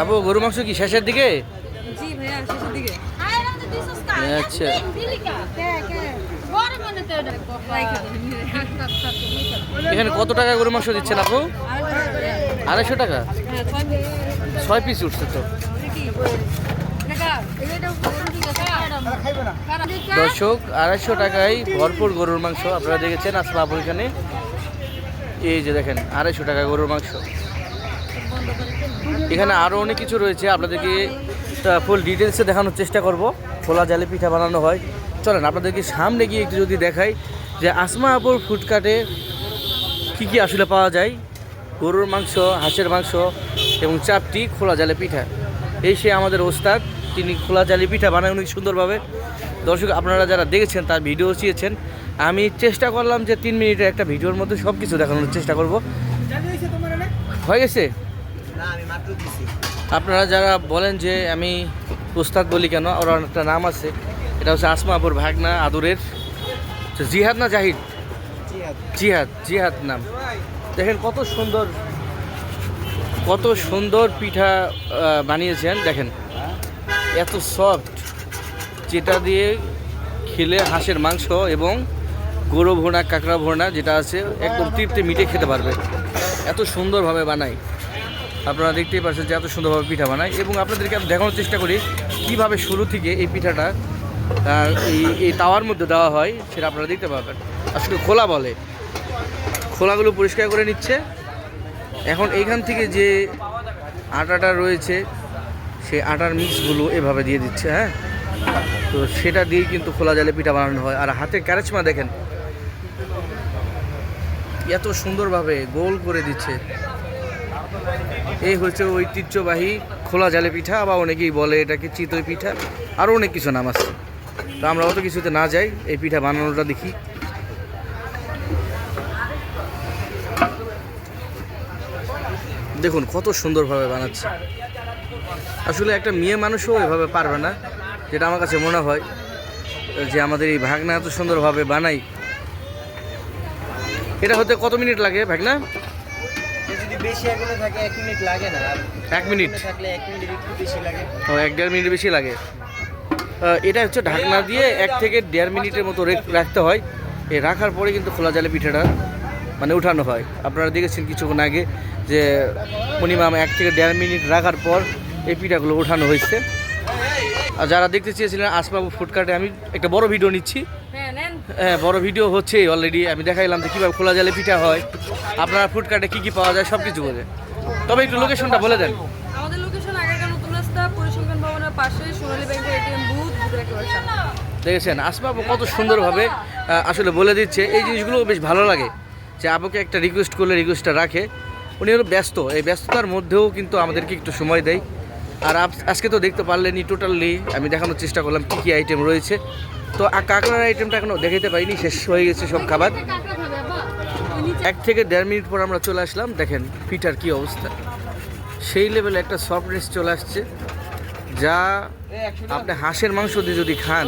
আপু গরু মাংস কি শেষের দিকে? জি ভাইয়া শেষের দিকে। আচ্ছা। এখানে কত টাকা গরু মাংস দিচ্ছেন আপু? আড়াইশো টাকা? হ্যাঁ ছয় পিস উঠছে তো। দর্শক আড়াইশো টাকায় ভরপুর গরুর মাংস আপনারা দেখেছেন। আসমা আপুর এখানে। এই যে দেখেন আড়াইশো টাকা গরুর মাংস। এখানে আরও অনেক কিছু রয়েছে, আপনাদেরকে ফুল ডিটেলসে দেখানোর চেষ্টা করব। খোলা জালে পিঠা বানানো হয়। চলেন, আপনাদেরকে সামনে গিয়ে একটু যদি দেখাই যে আসমা আপুর ফুডকার্টে কী কী আসলে পাওয়া যায়। গরুর মাংস, হাঁসের মাংস এবং চাপটি খোলা জালে পিঠা। এই সে আমাদের ওস্তাদ, তিনি খোলা জালি পিঠা বানায় অনেক সুন্দরভাবে। দর্শক, আপনারা যারা দেখেছেন, তার ভিডিও চেয়েছেন আমি চেষ্টা করলাম যে তিন মিনিটের একটা ভিডিওর মধ্যে সব কিছু দেখানোর চেষ্টা করব। হয়ে গেছে? আপনারা যারা বলেন যে আমি ওস্তাদ বলি কেন, ওর একটা নাম আছে। এটা হচ্ছে আসমা আপুর ভাগনা আদরের। জিহাদ না জাহিদ? জিহাদ। জিহাদ নাম। দেখেন কত সুন্দর কত সুন্দর পিঠা বানিয়েছেন। দেখেন, এত সফট যেটা দিয়ে খেলে হাঁসের মাংস এবং গরু ভোনা, কাঁকড়া ভোনা যেটা আছে, একদম তৃপ্তি মিটে খেতে পারবে। এত সুন্দরভাবে বানাই আপনারা দেখতেই পাচ্ছেন যে এত সুন্দরভাবে পিঠা বানায় এবং আপনাদেরকে আমি দেখানোর চেষ্টা করি কীভাবে শুরু থেকে এই পিঠাটা এই এই তাওয়ার মধ্যে দেওয়া হয় সেটা আপনারা দেখতে পাবেন। আসলে খোলা বলে। খোলাগুলো পরিষ্কার করে নিচ্ছে। এখন এইখান থেকে যে আটাটা রয়েছে, সেই আটার মিক্সগুলো এভাবে দিয়ে দিচ্ছে হ্যাঁ? তো সেটা দিয়ে কিন্তু খোলা জালে পিঠা বানানো হয়। আর হাতে ক্যারেচমা দেখেন, এত সুন্দরভাবে গোল করে দিচ্ছে। এই হচ্ছে ঐতিহ্যবাহী খোলা জালে পিঠা বা অনেকেই বলে এটাকে চিতই পিঠা আরও অনেক কিছু নাম আছে। তো আমরা অত কিছুতে না যাই, এই পিঠা বানানোটা দেখি। দেখুন, কত সুন্দরভাবে বানাচ্ছে। আসলে একটা মেয়ে মানুষও এভাবে পারবে না, যেটা আমার কাছে মনে হয়, যে আমাদের এই ভাগনা এত সুন্দরভাবে বানাই। এটা হতে কত মিনিট লাগে ভাগনা? বেশি আগুনে থাকে এক মিনিট লাগে না। এক মিনিট? থাকলে এক মিনিট একটু বেশি লাগে। ও এক দেড় মিনিট বেশি লাগে। এটা হচ্ছে ঢাকনা দিয়ে এক থেকে দেড় মিনিটের মতো রেখ- রাখতে হয়। এই রাখার পরে কিন্তু খোলা জালে পিঠাটা মানে উঠানো হয়। আপনারা দেখেছেন কিছুক্ষণ আগে যে মিনিমাম এক থেকে দেড় মিনিট রাখার পর এই পিঠাগুলো উঠানো হয়েছে। আর যারা দেখতে চেয়েছিলেন আসবাবু ফুডকার্টে আমি একটা বড় ভিডিও নিচ্ছি। বড় ভিডিও হচ্ছে অলরেডি আমি দেখাইলাম যে কীভাবে খোলা জালে পিঠা হয় আপনার ফুডকার্টে কী কী পাওয়া যায় সব কিছু বলে তবে একটু লোকেশনটা বলে দেন। আমাদের লোকেশন আগারগাঁ নতুন রাস্তা পরিসংখ্যান ভবনের পাশে সোনালী ব্যাংকের এটিএম বুথ বুথের একেবারে সামনে। দেখেছেন? আসবাব কত সুন্দরভাবে আসলে বলে দিচ্ছে। এই জিনিসগুলো বেশ ভালো লাগে যে আপুকে একটা রিকোয়েস্ট করলে রিকোয়েস্টটা রাখে। উনি হলো ব্যস্ত। এই ব্যস্ততার মধ্যেও কিন্তু আমাদেরকে একটু সময় দেয়। আর আজকে তো দেখতে পারলেনি টোটালি আমি দেখানোর চেষ্টা করলাম কী কী আইটেম রয়েছে। তো কাঁকড়ার আইটেমটা এখনও দেখাতে পারিনি, শেষ হয়ে গেছে সব খাবার। এক থেকে দেড় মিনিট পর আমরা চলে আসলাম, দেখেন পিঠার কি অবস্থা। সেই লেভেলে একটা সফটনেস চলে আসছে, যা আপনি হাঁসের মাংস দিয়ে যদি খান,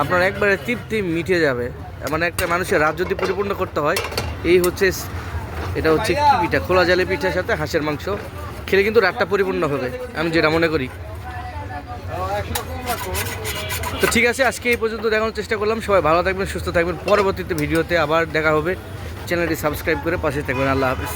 আপনার একবারে তৃপ্তি মিটে যাবে। মানে একটা মানুষের রাত যদি পরিপূর্ণ করতে হয়, এই হচ্ছে এটা হচ্ছে কি পিঠা? খোলা জালে পিঠার সাথে হাঁসের মাংস। খেলে কিন্তু রাতটা পরিপূর্ণ হবে, আমি যেটা মনে করি। তো ঠিক আছে, আজকে এই পর্যন্ত দেখানোর চেষ্টা করলাম। সবাই ভালো থাকবেন, সুস্থ থাকবেন। পরবর্তীতে ভিডিওতে আবার দেখা হবে। চ্যানেলটি সাবস্ক্রাইব করে পাশে থাকবেন। আল্লাহ হাফিজ।